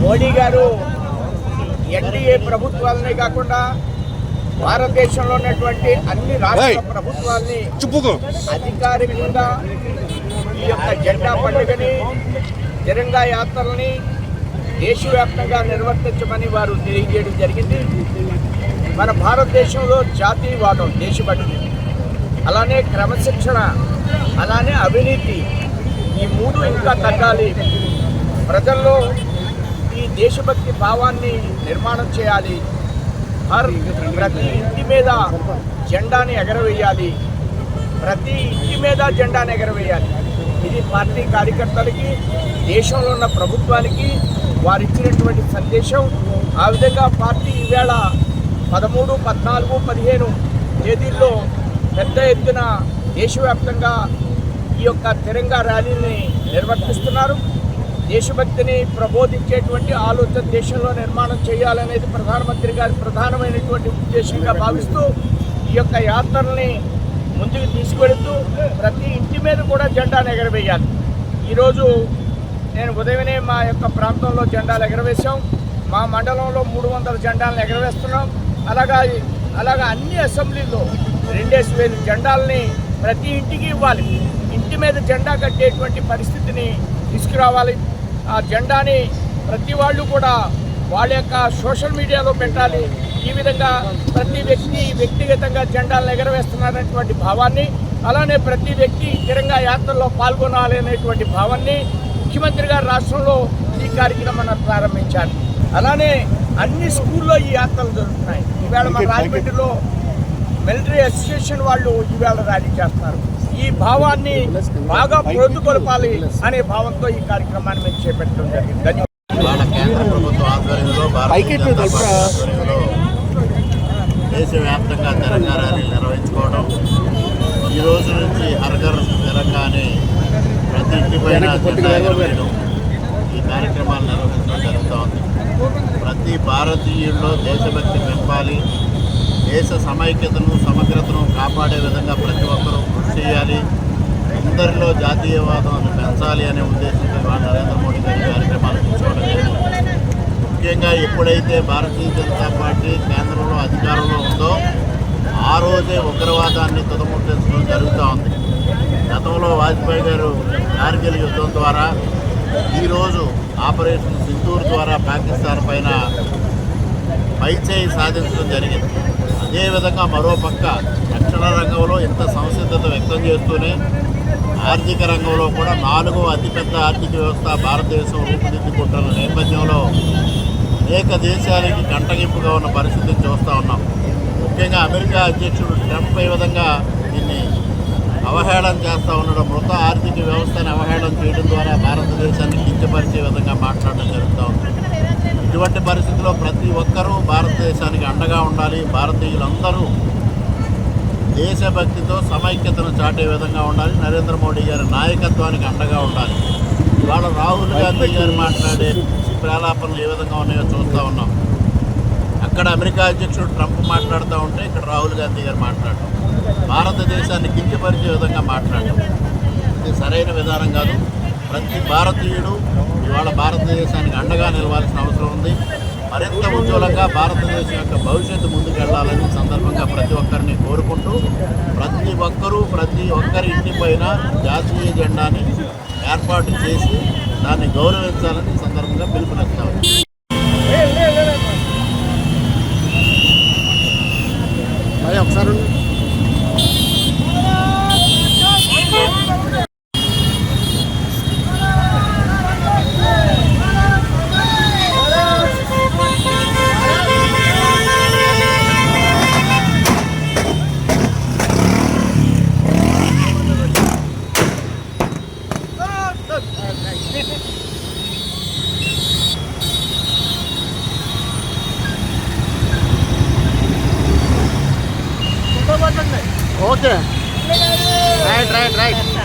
మోడీ గారు ఎన్డీఏ ప్రభుత్వాలనే కాకుండా భారతదేశంలో ఉన్నటువంటి అన్ని రాష్ట్ర. ప్రభుత్వాల్ని అధికారికంగా ఈ యొక్క జెండా పండుగని తిరంగా యాత్రల్ని దేశవ్యాప్తంగా నిర్వర్తించమని వారు తెలియజేయడం జరిగింది మన భారతదేశంలో జాతీయవాదం దేశభక్తి అలానే క్రమశిక్షణ అలానే అవినీతి ఈ మూడు ఇంకా తగ్గాలి. ప్రజల్లో ఈ దేశభక్తి భావాన్ని నిర్మాణం చేయాలి. హర్ ప్రతి ఇంటి మీద జెండాని ఎగరవేయాలి. ప్రతి ఇంటి మీద జెండాని ఎగరవేయాలి. ఇది పార్టీ కార్యకర్తలకి దేశంలో ఉన్న ప్రభుత్వానికి వారు ఇచ్చినటువంటి సందేశం. ఆ విధంగా పార్టీ ఈవేళ పదమూడు పద్నాలుగు పదిహేను తేదీల్లో పెద్ద ఎత్తున దేశవ్యాప్తంగా ఈ యొక్క తిరంగా ర్యాలీని నిర్వర్తిస్తున్నారు. దేశభక్తిని ప్రబోధించేటువంటి ఆలోచన దేశంలో నిర్మాణం చేయాలనేది ప్రధానమంత్రి గారి ప్రధానమైనటువంటి ఉద్దేశంగా భావిస్తూ ఈ యొక్క యాత్రల్ని ముందుకు తీసుకెళుతూ ప్రతి ఇంటి మీద కూడా జెండాను ఎగరవేయాలి. ఈరోజు నేను ఉదయమే మా యొక్క ప్రాంతంలో జెండాలు ఎగరవేశాం. మా మండలంలో మూడు వందల జెండాలను ఎగరవేస్తున్నాం. అలాగా అలాగా అన్ని అసెంబ్లీలో రెండేసి వేలు జెండాలని ప్రతి ఇంటికి ఇవ్వాలి. ఇంటి మీద జెండా కట్టేటువంటి పరిస్థితిని తీసుకురావాలి. ఆ జెండాని ప్రతి వాళ్ళు కూడా వాళ్ళ యొక్క సోషల్ మీడియాలో పెట్టాలి. ఈ విధంగా ప్రతి వ్యక్తి వ్యక్తిగతంగా జెండాలను ఎగరవేస్తున్నారనేటువంటి భావాన్ని అలానే ప్రతి వ్యక్తి తిరంగా యాత్రలో పాల్గొనాలి అనేటువంటి భావాన్ని ముఖ్యమంత్రి గారు రాష్ట్రంలో ఈ కార్యక్రమాన్ని ప్రారంభించారు. అలానే అన్ని స్కూల్లో ఈ యాత్రలు జరుగుతున్నాయి. ఈవేళ మన రాజమండ్రిలో మిలిటరీ అసోసియేషన్ వాళ్ళు ఈవేళ ర్యాలీ చేస్తున్నారు ఈ భావాన్ని బాగా పొందుకొలపాలి అనే భావంతో ఈ కార్యక్రమాన్ని మేము చేపట్టడం జరిగింది. ధన్యవాదాలు. కేంద్ర ప్రభుత్వ ఆధ్వర్యంలో దేశవ్యాప్తంగా తెలంగాణ ర్యాలీలు నిర్వహించుకోవడం ఈ రోజు నుంచి హర్ఘర్ తెలంగాణ ప్రతి జెండా ఎగరవేయడం ఈ కార్యక్రమాలు నిర్వహించడం జరుగుతూ ఉంది ప్రతి భారతీయుల్లో దేశభక్తి పెంపాలి. దేశ సమైక్యతను సమగ్రతను కాపాడే విధంగా ప్రతి ఒక్కరూ కృషి చేయాలి. అందరిలో జాతీయవాదాన్ని పెంచాలి అనే ఉద్దేశంతో ఇవాళ నరేంద్ర మోడీ గారి కార్యక్రమాలు తీసుకోవడం జరిగింది. ముఖ్యంగా ఎప్పుడైతే భారతీయ జనతా పార్టీ కేంద్రంలో అధికారంలో ఉందో ఆ రోజే ఉగ్రవాదాన్ని తుదముట్టించడం జరుగుతూ ఉంది. గతంలో వాజ్పేయి గారు కార్గిల్ యుద్ధం ద్వారా ఈరోజు ఆపరేషన్ సింధూర్ ద్వారా పాకిస్తాన్ పైన పైచేయి సాధించడం జరిగింది. అదేవిధంగా మరోపక్క రక్షణ రంగంలో ఇంత సంసిద్ధత వ్యక్తం చేస్తూనే ఆర్థిక రంగంలో కూడా నాలుగో అతిపెద్ద ఆర్థిక వ్యవస్థ భారతదేశం రూపుదిద్దుకుంటున్న నేపథ్యంలో అనేక దేశాలకి కంటగింపుగా ఉన్న పరిస్థితిని చూస్తూ ఉన్నాం. ముఖ్యంగా అమెరికా అధ్యక్షుడు ట్రంప్ ఈ విధంగా దీన్ని అవహేళన చేస్తూ ఉండడం మృత ఆర్థిక వ్యవస్థను అవహేళన చేయడం ద్వారా భారతదేశాన్ని కించపరిచే విధంగా మాట్లాడడం జరుగుతూ ఉంది. ఇటువంటి పరిస్థితుల్లో ప్రతి ఒక్కరూ భారతదేశానికి అండగా ఉండాలి. భారతీయులందరూ దేశభక్తితో సమైక్యతను చాటే విధంగా ఉండాలి. నరేంద్ర మోడీ గారి నాయకత్వానికి అండగా ఉండాలి. ఇవాళ రాహుల్ గాంధీ గారు మాట్లాడే పిచ్చి ప్రలాపనలు ఏ విధంగా ఉన్నాయో చూస్తూ ఉన్నాం. అక్కడ అమెరికా అధ్యక్షుడు ట్రంప్ మాట్లాడుతూ ఉంటే ఇక్కడ రాహుల్ గాంధీ గారు మాట్లాడటం. భారతదేశాన్ని కించపరిచే విధంగా మాట్లాడటం. ఇది సరైన విధానం కాదు. ప్రతి భారతీయుడు ఇవాళ భారతదేశానికి అండగా నిలవాల్సిన అవసరం ఉంది. మరింత ఉజ్వలంగా భారతదేశం యొక్క భవిష్యత్తు ముందుకు వెళ్ళాలని సందర్భంగా ప్రతి ఒక్కరిని కోరుకుంటూ ప్రతి ఒక్కరూ ప్రతి ఒక్కరి ఇంటి పైన జాతీయ జెండాని ఏర్పాటు చేసి దాన్ని గౌరవించాలని సందర్భంగా పిలుపు আছে রাইট রাইট রাইট